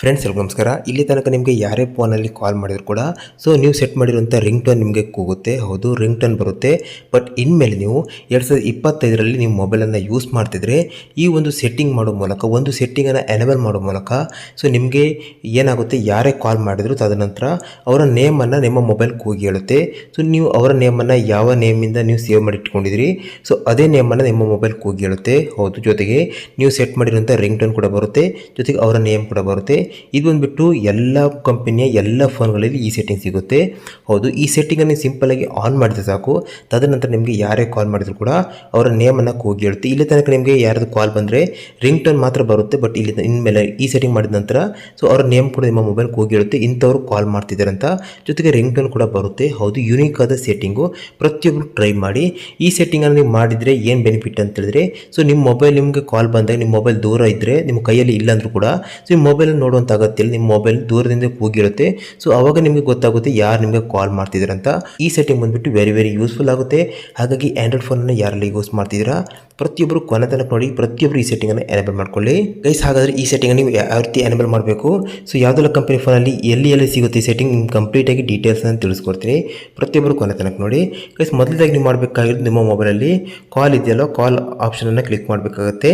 Friends ಎಲ್ಲ ನಮಸ್ಕಾರ. ಇಲ್ಲಿ ತನಕ ನಿಮಗೆ ಯಾರೇ ಫೋನಲ್ಲಿ ಕಾಲ್ ಮಾಡಿದ್ರು ಕೂಡ ಸೊ ನೀವು ಸೆಟ್ ಮಾಡಿರುವಂಥ ರಿಂಗ್ ಟೋನ್ ನಿಮಗೆ ಕೂಗುತ್ತೆ. ಹೌದು ರಿಂಗ್ ಟೋನ್ ಬರುತ್ತೆ. ಬಟ್ ಇನ್ಮೇಲೆ ನೀವು ಎರಡು ಸಾವಿರದ ಇಪ್ಪತ್ತೈದರಲ್ಲಿ ನೀವು ಮೊಬೈಲನ್ನು ಯೂಸ್ ಮಾಡ್ತಿದ್ರೆ, ಈ ಒಂದು ಸೆಟ್ಟಿಂಗ್ ಮಾಡೋ ಮೂಲಕ, ಒಂದು ಸೆಟ್ಟಿಂಗನ್ನು ಎನೇಬಲ್ ಮಾಡೋ ಮೂಲಕ ಸೊ ನಿಮಗೆ ಏನಾಗುತ್ತೆ? ಯಾರೇ ಕಾಲ್ ಮಾಡಿದ್ರು ತದನಂತರ ಅವರ ನೇಮನ್ನು ನಿಮ್ಮ ಮೊಬೈಲ್ ಕೂಗಿ ಹೇಳುತ್ತೆ. ಸೊ ನೀವು ಅವರ ನೇಮನ್ನು ಯಾವ ನೇಮಿಂದ ನೀವು ಸೇವ್ ಮಾಡಿ ಇಟ್ಕೊಂಡಿದ್ರಿ ಸೊ ಅದೇ ನೇಮನ್ನು ನಿಮ್ಮ ಮೊಬೈಲ್ ಕೂಗಿ ಹೇಳುತ್ತೆ. ಹೌದು, ಜೊತೆಗೆ ನೀವು ಸೆಟ್ ಮಾಡಿರುವಂಥ ರಿಂಗ್ ಟೋನ್ ಕೂಡ ಬರುತ್ತೆ. ಜೊತೆಗೆ ಅವರ ನೇಮ್ ಕೂಡ ಬರುತ್ತೆ. ಇದು ಬಂದುಬಿಟ್ಟು ಎಲ್ಲ ಕಂಪನಿಯ ಎಲ್ಲ ಫೋನ್ಗಳಲ್ಲಿ ಈ ಸೆಟ್ಟಿಂಗ್ ಸಿಗುತ್ತೆ. ಹೌದು, ಈ ಸೆಟ್ಟಿಂಗನ್ನು ಸಿಂಪಲಾಗಿ ಆನ್ ಮಾಡಿದ್ರೆ ಸಾಕು. ತದನಂತರ ನಿಮಗೆ ಯಾರೇ ಕಾಲ್ ಮಾಡಿದ್ರು ಕೂಡ ಅವರ ನೇಮನ್ನು ಕೂಗಿ ಹೇಳುತ್ತೆ. ಇಲ್ಲಿ ತನಕ ನಿಮಗೆ ಯಾರಾದ್ರು ಕಾಲ್ ಬಂದರೆ ರಿಂಗ್ ಟೋನ್ ಮಾತ್ರ ಬರುತ್ತೆ ಬಟ್ ಇಲ್ಲಿ ಇನ್ಮೇಲೆ ಈ ಸೆಟ್ಟಿಂಗ್ ಮಾಡಿದ ನಂತರ ಸೊ ಅವರ ನೇಮ್ ಕೂಡ ನಿಮ್ಮ ಮೊಬೈಲ್ ಕೂಗಿ ಹೇಳುತ್ತೆ. ಇಂಥವ್ರು ಕಾಲ್ ಮಾಡ್ತಿದ್ದಾರೆ ಅಂತ. ಜೊತೆಗೆ ರಿಂಗ್ ಟೋನ್ ಕೂಡ ಬರುತ್ತೆ. ಹೌದು ಯುನೀಕ್ ಆದ ಸೆಟ್ಟಿಂಗು ಪ್ರತಿಯೊಬ್ಬರು ಟ್ರೈ ಮಾಡಿ. ಈ ಸೆಟ್ಟಿಂಗನ್ನು ನೀವು ಮಾಡಿದರೆ ಏನು ಬೆನಿಫಿಟ್ ಅಂತ ಹೇಳಿದ್ರೆ ಸೊ ನಿಮ್ಮ ಮೊಬೈಲ್ ನಿಮಗೆ ಕಾಲ್ ಬಂದಾಗ, ನಿಮ್ಮ ಮೊಬೈಲ್ ದೂರ ಇದ್ದರೆ ನಿಮ್ಮ ಕೈಯಲ್ಲಿ ಇಲ್ಲ ಅಂದರೂ ಕೂಡ ಸೊ ನಿಮ್ಮ ಮೊಬೈಲ್ ನೋಡುವಂಥ ಅಗತ್ಯ ನಿಮ್ಮ ಮೊಬೈಲ್ ದೂರದಿಂದ ಕೂಗಿರುತ್ತೆ. ಸೊ ಅವಾಗ ನಿಮಗೆ ಗೊತ್ತಾಗುತ್ತೆ ಯಾರು ನಿಮಗೆ ಕಾಲ್ ಮಾಡ್ತಿದ್ದೀರ ಅಂತ ಈ ಸೆಟ್ಟಿಂಗ್ ಬಂದುಬಿಟ್ಟು ವೆರಿ ವೆರಿ ಯೂಸ್ಫುಲ್ ಆಗುತ್ತೆ. ಹಾಗಾಗಿ ಆ್ಯಂಡ್ರಾಯ್ಡ್ ಫೋನನ್ನು ಯಾರಲ್ಲಿ ಯೂಸ್ ಮಾಡ್ತಿದ್ದೀರಾ ಪ್ರತಿಯೊಬ್ಬರು ಕೊನೆ ತನಕ ನೋಡಿ ಪ್ರತಿಯೊಬ್ಬರು ಈ ಸೆಟ್ಟಿಂಗನ್ನು ಎನೇಬಲ್ ಮಾಡ್ಕೊಳ್ಳಿ. ಗೈಸ್ ಹಾಗಾದರೆ ಈ ಸೆಟ್ಟಿಂಗ್ ನೀವು ಯಾವ ರೀತಿ ಎನೇಬಲ್ ಮಾಡಬೇಕು? ಸೊ ಯಾವುದೆಲ್ಲ ಕಂಪನಿ ಫೋನಲ್ಲಿ ಎಲ್ಲಿ ಎಲ್ಲಿ ಸಿಗುತ್ತೆ ಈ ಸೆಟ್ಟಿಂಗ್ ನಿಮ್ಗೆ ಕಂಪ್ಲೀಟಾಗಿ ಡೀಟೇಲ್ಸನ್ನು ತಿಳಿಸ್ಕೊಡ್ತೀನಿ. ಪ್ರತಿಯೊಬ್ಬರು ಕೊನೆ ತನಕ ನೋಡಿ. ಗೈಸ್ ಮೊದಲದಾಗಿ ನೀವು ಮಾಡಬೇಕಾಗಿರೋದು ನಿಮ್ಮ ಮೊಬೈಲಲ್ಲಿ ಕಾಲ್ ಇದೆಯಲ್ಲ ಕಾಲ್ ಆಪ್ಷನನ್ನು ಕ್ಲಿಕ್ ಮಾಡಬೇಕಾಗತ್ತೆ.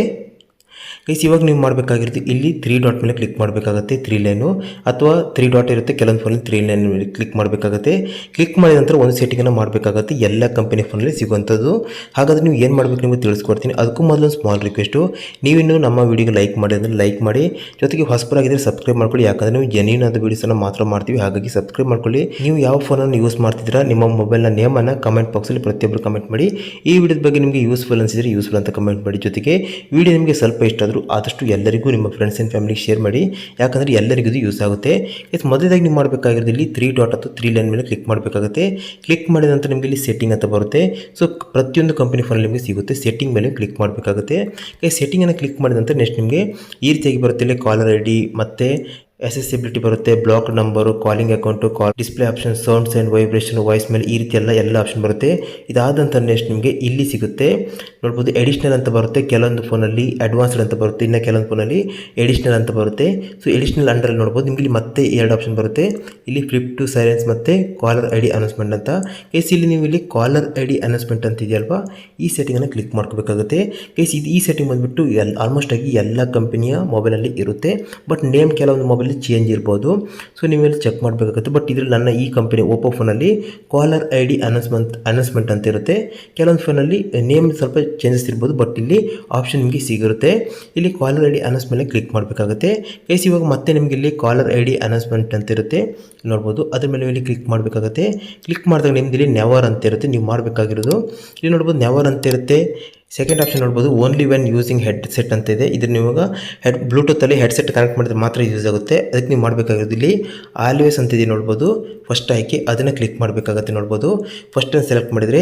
ಗೈಸ್ ಇವಾಗ ನೀವು ಮಾಡಬೇಕಾಗಿರೋದು ಇಲ್ಲಿ ತ್ರೀ ಡಾಟ್ ಮೇಲೆ ಕ್ಲಿಕ್ ಮಾಡಬೇಕಾಗುತ್ತೆ ತ್ರೀ ಲೈನು ಅಥವಾ ತ್ರೀ ಡಾಟ್ ಇರುತ್ತೆ, ಕೆಲವೊಂದು ಫೋನಲ್ಲಿ ತ್ರೀ ಲೈನ್ ಮೇಲೆ ಕ್ಲಿಕ್ ಮಾಡಬೇಕಾಗುತ್ತೆ. ಕ್ಲಿಕ್ ಮಾಡಿದ ನಂತರ ಒಂದು ಸೆಟ್ಟಿಂಗನ್ನು ಮಾಡಬೇಕಾಗುತ್ತೆ. ಎಲ್ಲ ಕಂಪನಿ ಫೋನಲ್ಲಿ ಸಿಗುವಂಥದ್ದು. ಹಾಗಾದರೆ ನೀವು ಏನು ಮಾಡಬೇಕು ನಿಮಗೆ ತಿಳಿಸ್ಕೊಡ್ತೀನಿ. ಅದಕ್ಕೂ ಮೊದಲು ಸ್ಮಾಲ್ ರಿಕ್ವೆಸ್ಟು ನೀವಿನ್ನು ನಮ್ಮ ವಿಡಿಯೋಗೆ ಲೈಕ್ ಮಾಡಿ ಅಂದರೆ ಲೈಕ್ ಮಾಡಿ. ಜೊತೆಗೆ ಹೊಸಬರಾಗಿದ್ದರೆ ಸಬ್ಸ್ಕ್ರೈಬ್ ಮಾಡ್ಕೊಳ್ಳಿ. ಯಾಕಂದರೆ ನೀವು ಜೆನ್ಯೂನ್ ಆದ ವೀಡಿಯೋಸನ್ನು ಮಾತ್ರ ಮಾಡ್ತೀವಿ. ಹಾಗಾಗಿ ಸಬ್ಸ್ಕ್ರೈಬ್ ಮಾಡ್ಕೊಳ್ಳಿ. ನೀವು ಯಾವ ಫೋನನ್ನು ಯೂಸ್ ಮಾಡ್ತಿದ್ದೀರಾ, ನಿಮ್ಮ ಮೊಬೈಲ್ನ ನೇಮನ್ನು ಕಮೆಂಟ್ ಬಾಕ್ಸಲ್ಲಿ ಪ್ರತಿಯೊಬ್ಬರು ಕಮೆಂಟ್ ಮಾಡಿ. ಈ ವಿಡಿಯೋದ ಬಗ್ಗೆ ನಿಮಗೆ ಯೂಸ್ಫುಲ್ ಅನಿಸಿದರೆ ಯೂಸ್ಫುಲ್ ಅಂತ ಕಮೆಂಟ್ ಮಾಡಿ. ಜೊತೆಗೆ ವಿಡಿಯೋ ನಿಮಗೆ ಸ್ವಲ್ಪ ಇಷ್ಟ ಆದಷ್ಟು ಎಲ್ಲರಿಗೂ ನಿಮ್ಮ ಫ್ರೆಂಡ್ಸ್ ಆ್ಯಂಡ್ ಫ್ಯಾಮಿಲಿಗೆ ಶೇರ್ ಮಾಡಿ. ಯಾಕಂದರೆ ಎಲ್ಲರಿಗೂ ಇದು ಯೂಸ್ ಆಗುತ್ತೆ. ಎಸ್ ಮೊದಲಾಗಿ ನೀವು ಮಾಡಬೇಕಾಗಿರೋದು ಇಲ್ಲಿ ತ್ರೀ ಡಾಟ್ ಅಥವಾ ತ್ರೀ ಲೈನ್ ಮೇಲೆ ಕ್ಲಿಕ್ ಮಾಡಬೇಕಾಗುತ್ತೆ. ಕ್ಲಿಕ್ ಮಾಡಿದ ನಂತರ ನಿಮಗೆ ಇಲ್ಲಿ ಸೆಟ್ಟಿಂಗ್ ಅಂತ ಬರುತ್ತೆ. ಸೊ ಪ್ರತಿಯೊಂದು ಕಂಪನಿ ಫೋನಲ್ಲಿ ನಿಮಗೆ ಸಿಗುತ್ತೆ. ಸೆಟ್ಟಿಂಗ್ ಮೇಲೆ ಕ್ಲಿಕ್ ಮಾಡಬೇಕಾಗುತ್ತೆ. ಸೆಟ್ಟಿಂಗನ್ನು ಕ್ಲಿಕ್ ಮಾಡಿದ ನಂತರ ನೆಕ್ಸ್ಟ್ ನಿಮಗೆ ಈ ರೀತಿಯಾಗಿ ಬರುತ್ತೆ ಕಾಲರ್ ಐ ಡಿ ಮತ್ತು ಎಸೆಸಿಬಿಲಿಟಿ ಬರುತ್ತೆ block number calling account call display option sounds and vibration voice ಮೇಲೆ ಈ ರೀತಿ ಎಲ್ಲ ಎಲ್ಲ ಆಪ್ಷನ್ ಬರುತ್ತೆ. ಇದಾದಂಥ ನೆಕ್ಸ್ಟ್ ನಿಮಗೆ ಇಲ್ಲಿ ಸಿಗುತ್ತೆ. ನೋಡ್ಬೋದು ಎಡಿಷ್ನಲ್ ಅಂತ ಬರುತ್ತೆ, ಕೆಲವೊಂದು ಫೋನಲ್ಲಿ ಅಡ್ವಾನ್ಸ್ಡ್ ಅಂತ ಬರುತ್ತೆ, ಇನ್ನು ಕೆಲವೊಂದು ಫೋನಲ್ಲಿ ಎಡಿಷ್ನಲ್ ಅಂತ ಬರುತ್ತೆ. ಸೊ ಎಡಿಷ್ನಲ್ ಅಂಡರಲ್ಲಿ ನೋಡ್ಬೋದು, ನಿಮಗೆ ಇಲ್ಲಿ ಮತ್ತೆ ಎರಡು ಆಪ್ಷನ್ ಬರುತ್ತೆ. ಇಲ್ಲಿ ಫ್ಲಿಪ್ ಟು ಸೈಲೆನ್ಸ್ ಮತ್ತು ಕಾಲರ್ ಐ ಡಿ ಅನೌನ್ಸ್ಮೆಂಟ್ ಅಂತ. ಕೇಸ್ ಇಲ್ಲಿ ನೀವು ಇಲ್ಲಿ ಕಾಲರ್ ಐ ಡಿ ಅನೌನ್ಸ್ಮೆಂಟ್ ಅಂತ ಇದೆಯಲ್ವಾ, ಈ ಸೆಟ್ಟಿಂಗನ್ನು ಕ್ಲಿಕ್ ಮಾಡ್ಕೋಬೇಕಾಗುತ್ತೆ. ಕೇಸ್ ಇದು ಈ ಸೆಟ್ಟಿಂಗ್ ಬಂದುಬಿಟ್ಟು ಎಲ್ ಆಲ್ಮೋಸ್ಟ್ ಆಗಿ ಎಲ್ಲ ಕಂಪನಿಯ ಮೊಬೈಲಲ್ಲಿ ಇರುತ್ತೆ. ಬಟ್ ನೇಮ್ ಕೆಲವೊಂದು ಮೊಬೈಲ್ ಚೇಂಜ್ ಇರ್ಬೋದು. ಸೊ ನೀವೆಲ್ಲ ಚೆಕ್ ಮಾಡಬೇಕಾಗುತ್ತೆ. ಬಟ್ ಇದರಲ್ಲಿ ನನ್ನ ಈ ಕಂಪನಿ ಓಪೋ ಫೋನಲ್ಲಿ caller I D announcement announcement ಅಂತ ಇರುತ್ತೆ. ಕೆಲವೊಂದು ಫೋನಲ್ಲಿ ನೇಮ್ ಸ್ವಲ್ಪ ಚೇಂಜಸ್ ಇರ್ಬೋದು ಬಟ್ ಇಲ್ಲಿ ಆಪ್ಷನ್ ನಿಮಗೆ ಸಿಗಿರುತ್ತೆ ಇಲ್ಲಿ caller I D announce click ಮಾಡಬೇಕಾಗುತ್ತೆ. ಕೇಸ್ ಇವಾಗ ಮತ್ತೆ ನಿಮಗೆ ಇಲ್ಲಿ ಕಾಲರ್ ಐ ಡಿ ಅನೌನ್ಸ್ಮೆಂಟ್ ಅಂತ ಇರುತ್ತೆ. ನೋಡ್ಬೋದು. ಅದ್ರ ಮೇಲೆ ಇಲ್ಲಿ ಕ್ಲಿಕ್ ಮಾಡಬೇಕಾಗುತ್ತೆ. ಕ್ಲಿಕ್ ಮಾಡಿದಾಗ ನಿಮ್ದು ಇಲ್ಲಿ ನೆವರ್ ಅಂತ ಇರುತ್ತೆ. ನೀವು ಮಾಡಬೇಕಾಗಿರೋದು. ಇಲ್ಲಿ ನೋಡ್ಬೋದು ನೆವರ್ ಅಂತ ಇರುತ್ತೆ. ಸೆಕೆಂಡ್ ಆಪ್ಷನ್ ನೋಡ್ಬೋದು only when using headset ಅಂತ ಇದೆ ಇದ್ರ ನಿಮಗೆ ಹೆಡ್ ಬ್ಲೂಟೂತಲ್ಲಿ ಹೆಡ್ಸೆಟ್ ಕನೆಕ್ಟ್ ಮಾಡಿದ್ರೆ ಮಾತ್ರ ಯೂಸ್ ಆಗುತ್ತೆ. ಅದಕ್ಕೆ ನೀವು ಮಾಡಬೇಕಾಗಿರೋದು ಇಲ್ಲಿ ಆಲ್ವೇಸ್ ಅಂತಿದೆ ನೋಡ್ಬೋದು. ಫಸ್ಟ್ ಆಯ್ಕೆ ಅದನ್ನು ಕ್ಲಿಕ್ ಮಾಡಬೇಕಾಗತ್ತೆ ನೋಡ್ಬೋದು. ಫಸ್ಟನ್ನು ಸೆಲೆಕ್ಟ್ ಮಾಡಿದರೆ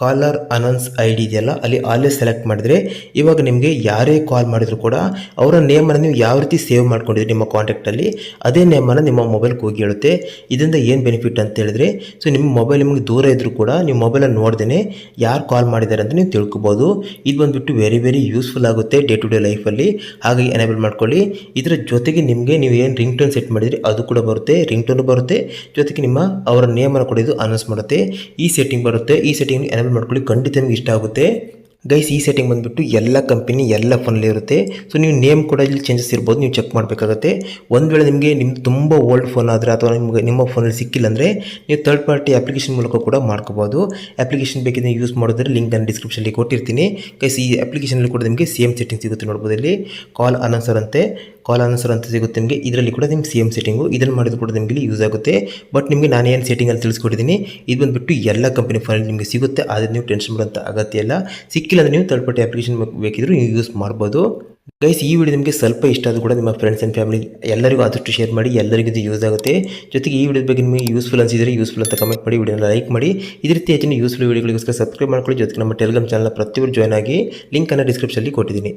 ಕಾಲರ್ ಅನೌನ್ಸ್ ಐ ಡಿ ಇದೆಯಲ್ಲ, ಅಲ್ಲಿ ಆಲೇ ಸೆಲೆಕ್ಟ್ ಮಾಡಿದರೆ ಇವಾಗ ನಿಮಗೆ ಯಾರೇ ಕಾಲ್ ಮಾಡಿದ್ರು ಕೂಡ ಅವರ ನೇಮನ್ನು ನೀವು ಯಾವ ರೀತಿ ಸೇವ್ ಮಾಡ್ಕೊಂಡಿದ್ರಿ ನಿಮ್ಮ ಕಾಂಟ್ಯಾಕ್ಟಲ್ಲಿ ಅದೇ ನೇಮನ್ನು ನಿಮ್ಮ ಮೊಬೈಲ್ಗೆ ಹೋಗಿ ಹೇಳುತ್ತೆ. ಇದರಿಂದ ಏನು ಬೆನಿಫಿಟ್ ಅಂತ ಹೇಳಿದ್ರೆ ಸೊ ನಿಮ್ಮ ಮೊಬೈಲ್ ನಿಮಗೆ ದೂರ ಇದ್ದರೂ ಕೂಡ ನೀವು ಮೊಬೈಲನ್ನು ನೋಡ್ದೇ ಯಾರು ಕಾಲ್ ಮಾಡಿದ್ದಾರೆ ಅಂತ ನೀವು ತಿಳ್ಕೊಬೋದು. ಇದು ಬಂದುಬಿಟ್ಟು ವೆರಿ ವೆರಿ ಯೂಸ್ಫುಲ್ ಆಗುತ್ತೆ ಡೇ ಟು ಡೇ ಲೈಫಲ್ಲಿ ಹಾಗಾಗಿ ಎನೇಬಲ್ ಮಾಡ್ಕೊಳ್ಳಿ. ಇದರ ಜೊತೆಗೆ ನಿಮಗೆ ನೀವು ಏನು ರಿಂಗ್ ಟೋನ್ ಸೆಟ್ ಮಾಡಿದ್ರಿ, ಅದು ಕೂಡ ಬರುತ್ತೆ ರಿಂಗ್ ಟೋನು ಬರುತ್ತೆ. ಜೊತೆಗೆ ನಿಮ್ಮ ಅವರ ನೇಮನ್ನು ಕೂಡ ಇದು ಅನೌನ್ಸ್ ಮಾಡುತ್ತೆ. ಈ ಸೆಟ್ಟಿಂಗ್ ಬರುತ್ತೆ. ಈ ಸೆಟ್ಟಿಂಗ್ ಎನೇಬಲ್ ಮಾಡ್ಕೊಳ್ಳಿ ಖಂಡಿತ ನಿಮ್ಗೆ ಇಷ್ಟ ಆಗುತ್ತೆ. ಗೈಸ್ ಈ ಸೆಟ್ಟಿಂಗ್ ಬಂದುಬಿಟ್ಟು ಎಲ್ಲ ಕಂಪನಿ ಎಲ್ಲ ಫೋನಲ್ಲಿ ಇರುತ್ತೆ. ಸೊ ನೀವು ನೇಮ್ ಕೂಡ ಇಲ್ಲಿ ಚೇಂಜಸ್ ಇರ್ಬೋದು, ನೀವು ಚೆಕ್ ಮಾಡಬೇಕಾಗುತ್ತೆ. ಒಂದು ವೇಳೆ ನಿಮಗೆ ನಿಮ್ದು ತುಂಬ ಓಲ್ಡ್ ಫೋನ್ ಆದರೆ ಅಥವಾ ನಿಮಗೆ ನಿಮ್ಮ ಫೋನಲ್ಲಿ ಸಿಕ್ಕಿಲ್ಲ ಅಂದರೆ, ನೀವು ಥರ್ಡ್ ಪಾರ್ಟಿ ಅಪ್ಲಿಕೇಶನ್ ಮೂಲಕ ಕೂಡ ಮಾಡ್ಕೋಬೋದು. ಅಪ್ಲಿಕೇಶನ್ ಬೇಕಿದ್ರೆ ಯೂಸ್ ಮಾಡಿದ್ರೆ ಲಿಂಕ್ ನಾನು ಡಿಸ್ಕ್ರಿಪ್ಷನಲ್ಲಿ ಕೊಟ್ಟಿರ್ತೀನಿ. ಗೈಸ್ ಈ ಅಪ್ಲಿಕೇಶನಲ್ಲಿ ಕೂಡ ನಿಮಗೆ ಸೇಮ್ ಸೆಟ್ಟಿಂಗ್ ಸಿಗುತ್ತೆ ನೋಡ್ಬೋದು ಇಲ್ಲಿ. ಕಾಲ್ ಅನೌನ್ಸರ್ ಅಂತೆ. ಕಾಲ್ ಆನ್ಸರ್ ಅಂತ ಸಿಗುತ್ತೆ ನಿಮಗೆ. ಇದರಲ್ಲಿ ಕೂಡ ನಿಮ್ಗೆ ಸೇಮ್ ಸೆಟ್ಟಿಂಗು ಇದನ್ನು ಮಾಡಿದ್ರು ಕೂಡ ನಿಮಗೆ ಯೂಸ್ ಆಗುತ್ತೆ. ಬಟ್ ನಿಮಗೆ ನಾನು ಏನು ಸೆಟ್ಟಿಂಗಲ್ಲಿ ತಿಳಿಸ್ಕೊಟ್ಟಿದ್ದೀನಿ, ಇದು ಬಂದುಬಿಟ್ಟು ಎಲ್ಲ ಕಂಪನಿ ಫೋನಲ್ಲಿ ನಿಮಗೆ ಸಿಗುತ್ತೆ. ಆದರೆ ನೀವು ಟೆನ್ಷನ್ ಮಾಡೋಂಥ ಅಗತ್ಯ ಇಲ್ಲ. ಸಿಕ್ಕಿಲ್ಲ ಅಂದರೆ ನೀವು ಥರ್ಡ್ ಪಾರ್ಟಿ ಅಪ್ಲಿಕೇಶನ್ ಬೇಕಿದ್ರು ನೀವು ಯೂಸ್ ಮಾಡ್ಬೋದು. ಗೈಸ್ ಈ ವಿಡಿಯೋ ನಿಮಗೆ ಸ್ವಲ್ಪ ಇಷ್ಟ ಆದರೂ ಕೂಡ ನಿಮ್ಮ ಫ್ರೆಂಡ್ಸ್ ಆ್ಯಂಡ್ ಫ್ಯಾಮಿಲಿ ಎಲ್ಲರಿಗೂ ಆದಷ್ಟು ಶೇರ್ ಮಾಡಿ, ಎಲ್ಲರಿಗೂ ಇದು ಯೂಸ್ ಆಗುತ್ತೆ. ಜೊತೆಗೆ ಈ ವಿಡಿಯೋದ ಬಗ್ಗೆ ನಿಮಗೆ ಯೂಸ್ಫುಲ್ ಅನಿಸಿದರೆ ಯೂಸ್ಫುಲ್ ಅಂತ ಕಮೆಂಟ್ ಮಾಡಿ ವಿಡಿಯೋನ ಲೈಕ್ ಮಾಡಿ. ಇದೇ ರೀತಿ ಹೆಚ್ಚಿನ ಯೂಸ್ಫುಲ್ ವಿಡಿಯೋಗಳಿಗೋಸ್ಕರ ಸಬ್ಸ್ಕ್ರೈಬ್ ಮಾಡ್ಕೊಳ್ಳಿ. ಜೊತೆಗೆ ನಮ್ಮ ಟೆಲಿಗ್ರಾಮ್ ಚಾನಲ್ ಪ್ರತಿಯೊಬ್ಬರು ಜಾಯ್ನ್ ಆಗಿ ಲಿಂಕನ್ನು ಡಿಸ್ಕ್ರಿಪ್ಷನಲ್ಲಿ ಕೊಟ್ಟಿದ್ದೀನಿ.